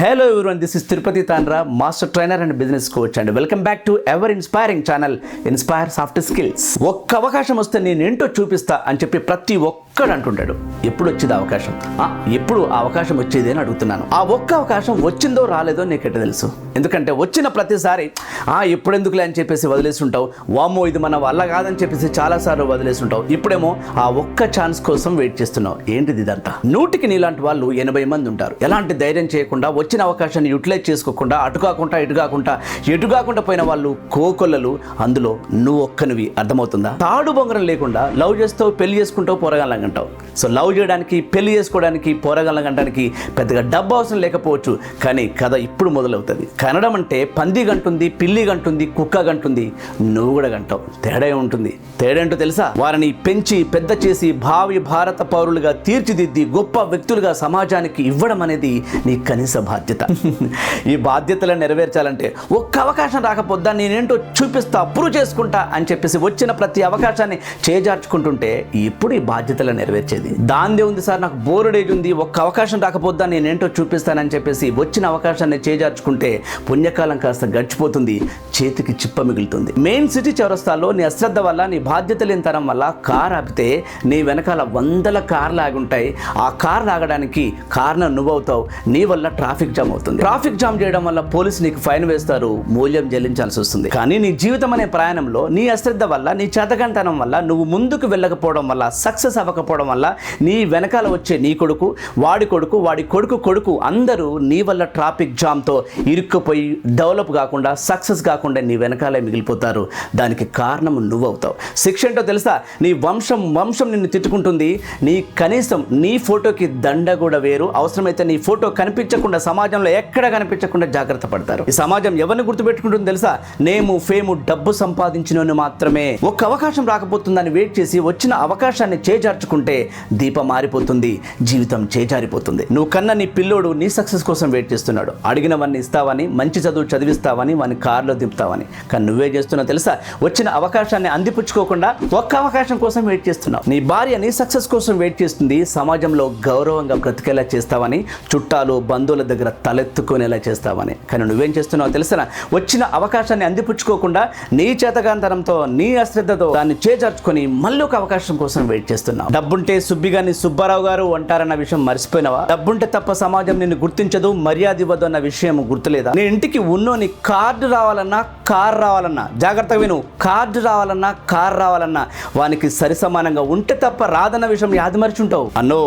Hello everyone this is Tirupati Tandra master trainer and business coach and welcome back to our inspiring channel Inspire Soft Skills ఒక్క అవకాశం వస్తే నేను ఏంటో చూపిస్తా అని చెప్పి ప్రతి ఒక్క ఒక్కడు అంటుంటాడు ఎప్పుడు వచ్చేది అవకాశం? ఆ, ఎప్పుడు ఆ అవకాశం వచ్చేది అని అడుగుతున్నాను. ఆ ఒక్క అవకాశం వచ్చిందో రాలేదో నీకెట్ట తెలుసు? ఎందుకంటే వచ్చిన ప్రతిసారి ఆ ఎప్పుడెందుకులే అని చెప్పేసి వదిలేసి ఉంటావు వామ్మో ఇది మన వల్ల కాదని చెప్పేసి చాలాసార్లు వదిలేసి ఉంటావు ఇప్పుడేమో ఆ ఒక్క ఛాన్స్ కోసం వెయిట్ చేస్తున్నావు. ఏంటిది ఇదంతా? నూటికి నీలాంటి వాళ్ళు ఎనభై మంది ఉంటారు. ఎలాంటి ధైర్యం చేయకుండా వచ్చిన అవకాశాన్ని యూటిలైజ్ చేసుకోకుండా అటు కాకుండా ఇటు కాకుండా ఎటు కాకుండా పోయిన వాళ్ళు కోకొల్లలు అందులో నువ్వు ఒక్కనివి. అర్థమవుతుందా? తాడు బొంగరం లేకుండా లవ్ చేస్తావు పెళ్ళి చేసుకుంటావు పొరగాలంగా అంటావు. సో లవ్ చేయడానికి పెళ్ళి చేసుకోవడానికి పోరగాళ్ళం అంటానికి పెద్దగా డబ్బు అవసరం లేకపోవచ్చు. కానీ కథ ఇప్పుడు మొదలవుతుంది. కనడం అంటే పంది గంటుంది పిల్లి గంటుంది కుక్క గంటుంది. నువ్వు కూడా గంటావు. తేడా ఉంటుంది తేడా ఏంటో తెలుసా? వారిని పెంచి పెద్ద చేసి భావి భారత పౌరులుగా తీర్చిదిద్ది గొప్ప వ్యక్తులుగా సమాజానికి ఇవ్వడం అనేది నీ కనీస బాధ్యత. ఈ బాధ్యతలను నెరవేర్చాలంటే ఒక్క అవకాశం రాకపోద్దా? నేనేంటో చూపిస్తా ప్రూవ్ చేసుకుంటా అని చెప్పేసి వచ్చిన ప్రతి అవకాశాన్ని చేజార్చుకుంటుంటే ఇప్పుడు ఈ కోరికలు నెరవేర్చేది. దాందే ఉంది సార్ నాకు బోరుడేజ్ ఉంది ఒక్క అవకాశం రాకపోద్దా నేనేంటో చూపిస్తానని చెప్పేసి వచ్చిన అవకాశాన్ని చేజార్చుకుంటే పుణ్యకాలం కాస్త గడిచిపోతుంది చేతికి చిప్ప మిగులుతుంది. మెయిన్ సిటీ చౌరస్తాలో నీ అశ్రద్ధ వల్ల నీ బాధ్యత లేని తరం వల్ల కార్ ఆపితే నీ వెనకాల వందల కార్లు ఆగుంటాయి. ఆ కార్ ఆగడానికి కారణం నువ్వవుతావు నీ వల్ల ట్రాఫిక్ జామ్ అవుతుంది. ట్రాఫిక్ జామ్ చేయడం వల్ల పోలీసు నీకు ఫైన్ వేస్తారు మూల్యం చెల్లించాల్సి వస్తుంది. కానీ నీ జీవితం అనే ప్రయాణంలో నీ అశ్రద్ధ వల్ల నీ చేతకంతనం వల్ల నువ్వు ముందుకు వెళ్ళకపోవడం వల్ల సక్సెస్ అవ్వకపోవడం వల్ల నీ వెనకాల వచ్చే నీ కొడుకు వాడి కొడుకు వాడి కొడుకు కొడుకు అందరూ నీ వల్ల ట్రాఫిక్ జామ్తో ఇరుక్కుపోయి డెవలప్ కాకుండా సక్సెస్ కాకుండా నీ వెనకాలే మిగిలిపోతారు. దానికి కారణం నువ్వవుతావు శిక్ష ఏంటో తెలుసా? నీ వంశం వంశం నిన్ను తిట్టుకుంటుంది. నీ కనీసం నీ ఫోటోకి దండ కూడా వేరు. అవసరమైతే నీ ఫోటో కనిపించకుండా సమాజంలో ఎక్కడ కనిపించకుండా జాగ్రత్త పడతారు. ఈ సమాజం ఎవరిని గుర్తుపెట్టుకుంటుంది తెలుసా? నేము ఫేము డబ్బు సంపాదించిన మాత్రమే. ఒక్క అవకాశం రాకపోతుందని వెయిట్ చేసి వచ్చిన అవకాశాన్ని చేజార్చుకుంటే దీపం మారిపోతుంది జీవితం చేజారిపోతుంది. నువ్వు కన్న నీ పిల్లోడు నీ సక్సెస్ కోసం వెయిట్ చేస్తున్నాడు. అడిగినవన్నీ ఇస్తావని మంచి చదువు చదివిస్తావని వాని కారులో దింపుతావని. కానీ నువ్వే చేస్తున్నావు తెలుసా? వచ్చిన అవకాశాన్ని అందిపుచ్చుకోకుండా ఒక్క అవకాశం కోసం వెయిట్ చేస్తున్నావు. నీ భార్య నీ సక్సెస్ కోసం వెయిట్ చేస్తుంది సమాజంలో గౌరవంగా బ్రతికేలా చేస్తావని చుట్టాలు బంధువుల దగ్గర తలెత్తుకునేలా చేస్తావని. కానీ నువ్వేం చేస్తున్నావు తెలుసా వచ్చిన అవకాశాన్ని అందిపుచ్చుకోకుండా నీ చేతగాంతరంతో నీ అశ్రద్ధతో దాన్ని చేజార్చుకొని మళ్ళీ ఒక అవకాశం కోసం వెయిట్ చేస్తున్నావు. డబ్బుంటే సుబ్బిగాని సుబ్బారావు గారు అంటారన్న విషయం మర్చిపోయినావా? డబ్బుంటే తప్ప సమాజం నిన్ను గుర్తించదు మర్యాద ఇవ్వదు అన్న విషయం గుర్తులేదా? నీ ఇంటికి ఉన్నోని కార్డు రావాలన్నా కార్ రావాలన్నా జాగ్రత్తగా విను కార్డు రావాలన్నా కార్ రావాలన్నా వానికి సరి సమానంగా ఉంటే తప్ప రాదన్న విషయం యాది ఉంటావు? అన్నో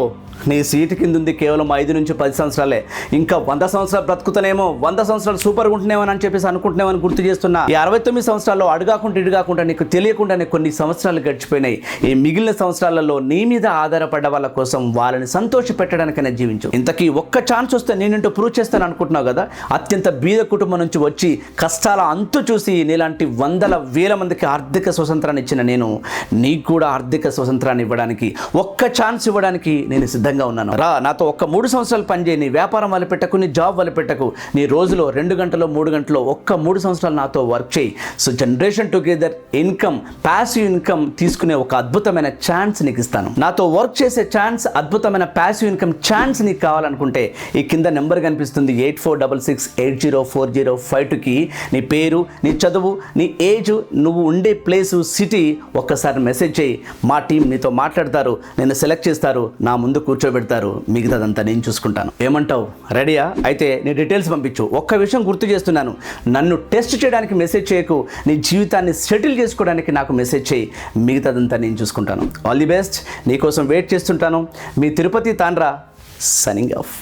నీ సీటు కింద ఉంది కేవలం ఐదు నుంచి పది సంవత్సరాలే. ఇంకా వంద సంవత్సరాలు బ్రతుకుతానేమో వంద సంవత్సరాలు సూపర్గా ఉంటున్నామని అని చెప్పేసి అనుకుంటున్నామని గుర్తు చేస్తున్నా. ఈ అరవై తొమ్మిది సంవత్సరాల్లో అడుగాకుండా ఇడుగాకుండా నీకు తెలియకుండానే కొన్ని సంవత్సరాలు గడిచిపోయినాయి. ఈ మిగిలిన సంవత్సరాలలో నీ మీద ఆధారపడ్డ వాళ్ళ కోసం వాళ్ళని సంతోష పెట్టడానికైనా జీవించు. ఇంతకీ ఒక్క ఛాన్స్ వస్తే నేనేంటో ప్రూవ్ చేస్తాను అనుకుంటున్నావు కదా? అత్యంత బీద కుటుంబం నుంచి వచ్చి కష్టాల అంతు చూసి నీలాంటి వందల వేల మందికి ఆర్థిక స్వతంత్రాన్ని ఇచ్చిన నేను నీకు కూడా ఆర్థిక స్వతంత్రాన్ని ఇవ్వడానికి ఒక్క ఛాన్స్ ఇవ్వడానికి నేను సిద్ధంగా ఉన్నాను. రా నాతో ఒక్క మూడు సంవత్సరాలు పనిచేయి. నీ వ్యాపారం వల్ల పెట్టకు నీ జాబ్ వల్ల పెట్టకు నీ రోజులో రెండు గంటలో మూడు గంటలో ఒక్క మూడు సంవత్సరాలు నాతో వర్క్ చేయి. So generation together income passive income తీసుకునే ఒక అద్భుతమైన ఛాన్స్ నీకు ఇస్తాను నాతో వర్క్ చేసే ఛాన్స్ అద్భుతమైన ప్యాసివ్ ఇన్కమ్ ఛాన్స్ నీకు కావాలనుకుంటే ఈ కింద నెంబర్ కనిపిస్తుంది. Eight four double six eight zero four zero five టూకి. నీ పేరు నీ చదువు నీ ఏజ్ నువ్వు ఉండే ప్లేసు సిటీ ఒక్కసారి మెసేజ్ చేయి. మా టీం నీతో మాట్లాడతారు నేను సెలెక్ట్ చేస్తారు. నా ముందుకు కూర్చోబెడతారు. మిగతాదంతా నేను చూసుకుంటాను. ఏమంటావు? రెడీయా? అయితే నీ డీటెయిల్స్ పంపించు. ఒక్క విషయం గుర్తు చేస్తున్నాను. నన్ను టెస్ట్ చేయడానికి మెసేజ్ చేయకు. నీ జీవితాన్ని సెటిల్ చేసుకోవడానికి నాకు మెసేజ్ చేయి. మిగతాదంతా నేను చూసుకుంటాను. ఆల్ ది బెస్ట్ నీకోసం వెయిట్ చేస్తుంటాను. మీ తిరుపతి తాండ్రా. Signing off